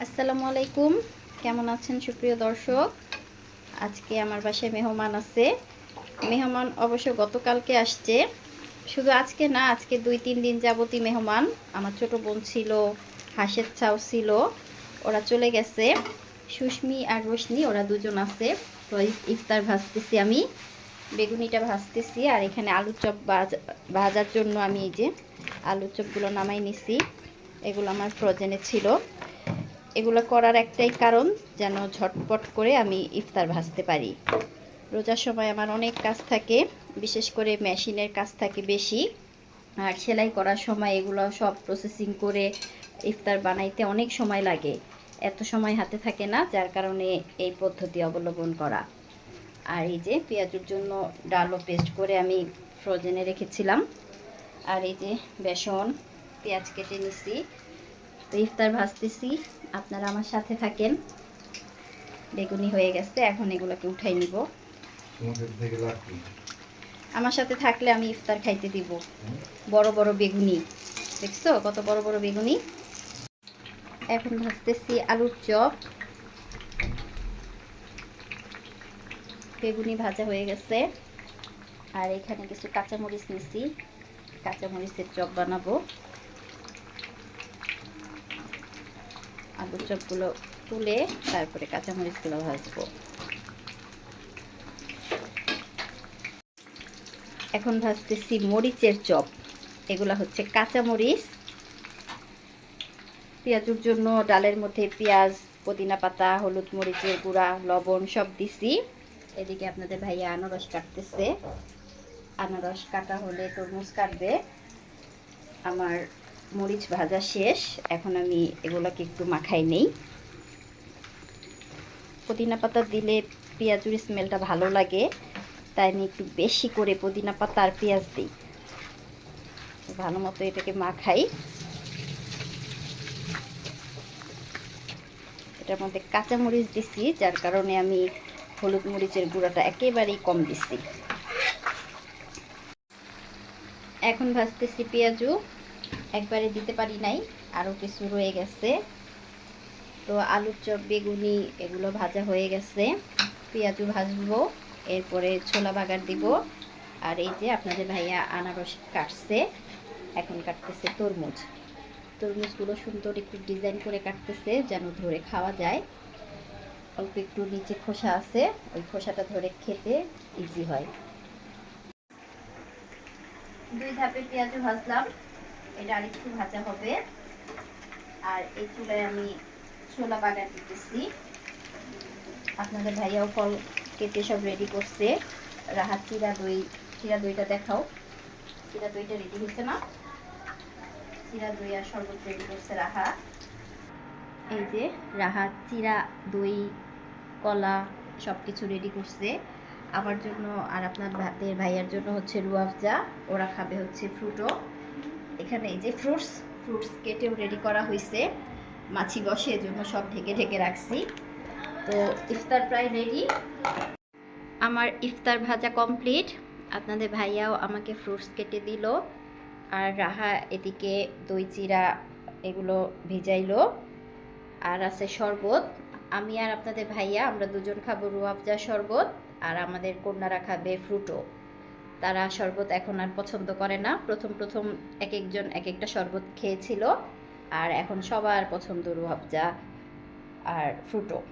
আসসালামু আলাইকুম। কেমন আছেন সুপ্রিয় দর্শক? আজকে আমার বাসায় মেহমান আছে। মেহমান অবশ্য গতকালকে আসছে। শুধু আজকে না, আজকে দুই, তিন দিন যাবতই মেহমান। আমার ছোট বোন ছিল, হাঁসের ছাও ছিল, ওরা চলে গেছে। সুস্মি আর রোশনি, ওরা দুজন আছে। তো ইফতার ভাজতেছি আমি, বেগুনিটা ভাজতেছি, আর এখানে আলুর চপ ভাজা- ভাজার জন্য আমি এই যে আলুর চপগুলো নামাই নিছি। এগুলো আমার ফ্রোজেনে ছিল। এগুলো করার একটাই কারণ, যেন ঝটপট করে আমি ইফতার ভাজতে পারি। রোজার সময় আমার অনেক কাজ থাকে, বিশেষ করে মেশিনের কাজ থাকে বেশি। আর সেলাই করার সময় এগুলো সব প্রসেসিং করে ইফতার বানাইতে অনেক সময় লাগে। এত সময় হাতে থাকে না, যার কারণে এই পদ্ধতি অবলম্বন করা। আর এই যে পেঁয়াজুর জন্য ডালও পেস্ট করে আমি ফ্রোজেনে রেখেছিলাম। আর এই যে বেসন, পেঁয়াজ কেটে নিছি। তো ইফতার ভাজতেছি। আপনারা আমার সাথে থাকেন। বেগুনি হয়ে গেছে এখন এগুলোকে উঠাই নিব। আমার সাথে থাকলে আমি ইফতার খাইতে দিব। বড় বড় বেগুনি। দেখছ? কত বড় বড় বেগুনি? এখন ভাজতেছি আলুর চপ। বেগুনি ভাজা হয়ে গেছে। আর এখানে কিছু কাঁচামরিচ নিছি। কাঁচামরিচের চপ বানাবো। আলুর চপগুলো তুলে তারপরে কাঁচামরিচগুলো ভাজবো। এখন ভাজতেছি মরিচের চপ। এগুলো হচ্ছে কাঁচামরিচ। পেঁয়াজুর জন্য ডালের মধ্যে পেঁয়াজ, পুদিনা পাতা, হলুদ মরিচের গুঁড়া, লবণ সব দিছি। এদিকে আপনাদের ভাইয়া আনারস কাটতেছে। আনারস কাটা হলে তরমুজ কাটবে। আমার মরিচ ভাজা শেষ। এখন আমি এগুলোকে একটু মাখাই নেই। পুদিনা পাতা দিলে পেঁয়াজুর স্মেলটা ভালো লাগে, তাই আমি একটু বেশি করে পুদিনা পাতা আর পেঁয়াজ দিই। ভালো মতো এটাকে মাখাই। এটার মধ্যে কাঁচা মরিচ দিছি, যার কারণে আমি হলুদ মরিচের গুঁড়াটা একেবারেই কম দিছি। এখন ভাজতেছি পেঁয়াজু। একবারে দিতে পারি নাই আরও কিছু রয়ে গেছে। তো আলুর চপ, বেগুনি, এগুলো ভাজা হয়ে গেছে। পেঁয়াজু ভাজবো, এরপরে ছোলা বাগার দিব। আর এই যে আপনাদের ভাইয়া আনারস কাটছে, এখন কাটতেছে তরমুজ। তরমুজগুলো সুন্দর একটু ডিজাইন করে কাটতেছে, যেন ধরে খাওয়া যায়। অল্প একটু নিচে খোসা আছে, ওই খোসাটা ধরে খেতে ইজি হয়। দুই ধাপে পেঁয়াজও ভাজলাম। এটা আরেকটু ভাজা হবে। আর এই চুলায় আমি ছোলা বাগান দিতেছি। আপনাদের ভাইয়াও ফল কেটে সব রেডি করছে। রাহাত চিরা দই, চিরা দইটা দেখাও। চিরা দইটা রেডি হয়েছে না? চিরা দই আর শরবত রেডি করছে রাহা। এই যে রাহাত চিরা দই, কলা সব কিছু রেডি করছে। আমার জন্য আর আপনার ভাতের ভাইয়ার জন্য হচ্ছে রুয়াফজা। ওরা খাবে হচ্ছে ফ্রুটও এখানে এই যে ফ্রুটস ফ্রুটস কেটেও রেডি করা হয়েছে মাছি বসে এজন্য সব ঢেকে ঢেকে রাখছি। তো ইফতার প্রায় রেডি আমার ইফতার ভাজা কমপ্লিট আপনাদের ভাইয়াও আমাকে ফ্রুটস কেটে দিল। আর রাহা এদিকে দই চিরা এগুলো ভিজাইলো। আর আছে শরবত। আমি আর আপনাদের ভাইয়া, আমরা দুজন খাব রুয়াবজা শরবত। আর আমাদের কন্যারা খাবে ফ্রুটো তারা শরবত এখন আর পছন্দ করে না। প্রথম প্রথম এক একজন এক একটা শরবত খেয়েছিল। আর এখন সবার পছন্দ রুয়াবজা আর ফ্রুটো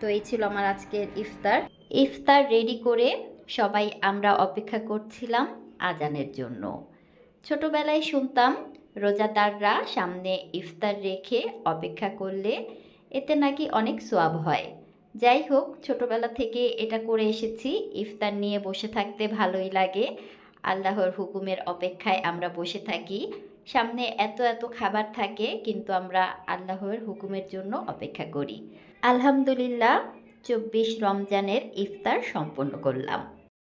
তো এই ছিল আমার আজকের ইফতার। ইফতার রেডি করে সবাই আমরা অপেক্ষা করছিলাম আজানের জন্য। ছোটবেলায় শুনতাম, রোজাদাররা সামনে ইফতার রেখে অপেক্ষা করলে এতে নাকি অনেক সোয়াব হয়। যাই হোক, ছোটবেলা থেকে এটা করে এসেছি। ইফতার নিয়ে বসে থাকতে ভালোই লাগে। আল্লাহর হুকুমের অপেক্ষায় আমরা বসে থাকি। সামনে এত এত খাবার থাকে, কিন্তু আমরা আল্লাহর হুকুমের জন্য অপেক্ষা করি। আলহামদুলিল্লাহ, চব্বিশ রমজানের ইফতার সম্পন্ন করলাম।